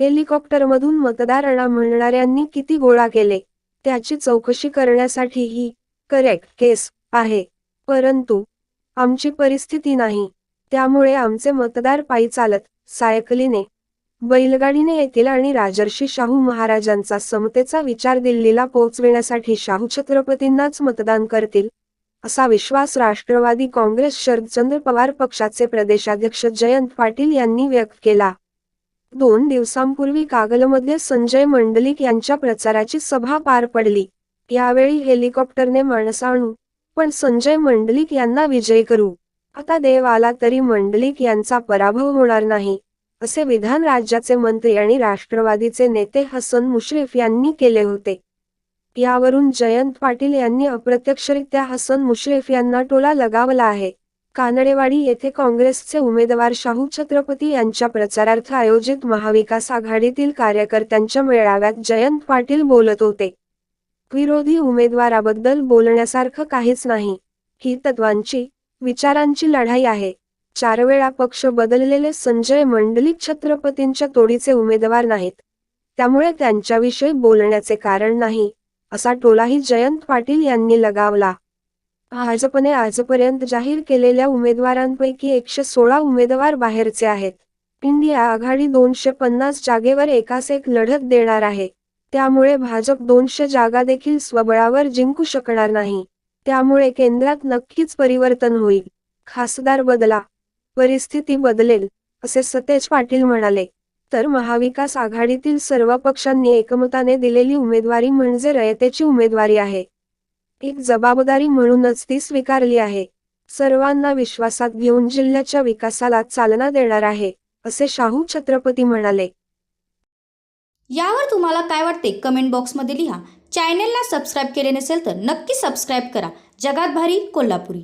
हेलिकॉप्टरमधून मतदारांना म्हणणाऱ्यांनी किती गोळा केले त्याची चौकशी करण्यासाठी ही करेक्ट केस आहे. परंतु आमची परिस्थिती नाही. त्यामुळे आमचे मतदार पायी चालत सायकलीने बैलगाडीने येतील आणि राजर्षी शाहू महाराजांचा समतेचा विचार दिल्लीला पोहोचविण्यासाठी शाहू छत्रपतींनाच मतदान करतील असा विश्वास राष्ट्रवादी काँग्रेस शरदचंद्र पवार पक्षाचे प्रदेशाध्यक्ष जयंत पाटील यांनी व्यक्त केला. दोन दिवसांपूर्वी कागलमध्ये संजय मंडलिक यांच्या प्रचाराची सभा पार पडली. यावेळी हेलिकॉप्टरने माणसं आणू पण संजय मंडलिक यांना विजयी करू. आता देव आला तरी मंडलिक यांचा पराभव होणार नाही असे विधान राज्याचे मंत्री आणि राष्ट्रवादीचे नेते हसन मुश्रीफ यांनी केले होते. यावरून जयंत पाटील यांनी अप्रत्यक्षरित्या हसन मुश्रीफ यांना टोला लगावला आहे. कानडेवाडी येथे काँग्रेसचे उमेदवार शाहू छत्रपती यांच्या प्रचारार्थ आयोजित महाविकास आघाडीतील कार्यकर्त्यांच्या मेळाव्यात जयंत पाटील बोलत होते. विरोधी उमेदवाराबद्दल बोलण्यासारखं काहीच नाही. ही तत्वांची विचारांची लढाई आहे. चार वेळा पक्ष बदललेले संजय मंडलिक छत्रपतींच्या तोडीचे उमेदवार नाहीत. त्यामुळे त्यांच्याविषयी बोलण्याचे कारण नाही असा टोलाही जयंत पाटील यांनी लगावला. भाजपने आजपर्यंत जाहीर केलेल्या उमेदवारांपैकी एकशे सोळा उमेदवार बाहेरचे आहेत. इंडिया आघाडी दोनशे पन्नास जागेवर एकास एक लढत देणार आहे. त्यामुळे भाजप दोनशे जागा देखील स्वबळावर जिंकू शकणार नाही. त्यामुळे केंद्रात नक्कीच परिवर्तन होईल. खासदार बदला. परिस्थिती बदलेल असे सतेज पाटील म्हणाले. तर महाविकास आघाडीतील सर्व पक्षांनी एकमताने दिलेली उमेदवारी म्हणजे रयतेची उमेदवारी आहे. एक जबाबदारी म्हणूनच ती स्वीकारली आहे. सर्वांना विश्वासात घेऊन जिल्ह्याच्या विकासाला चालना देणार आहे असे शाहू छत्रपती म्हणाले. यावर तुम्हाला काय वाटते कमेंट बॉक्समध्ये लिहा. चॅनेलला सबस्क्राईब केले नसेल तर नक्की सबस्क्राईब करा. जगात भारी कोल्हापुरी.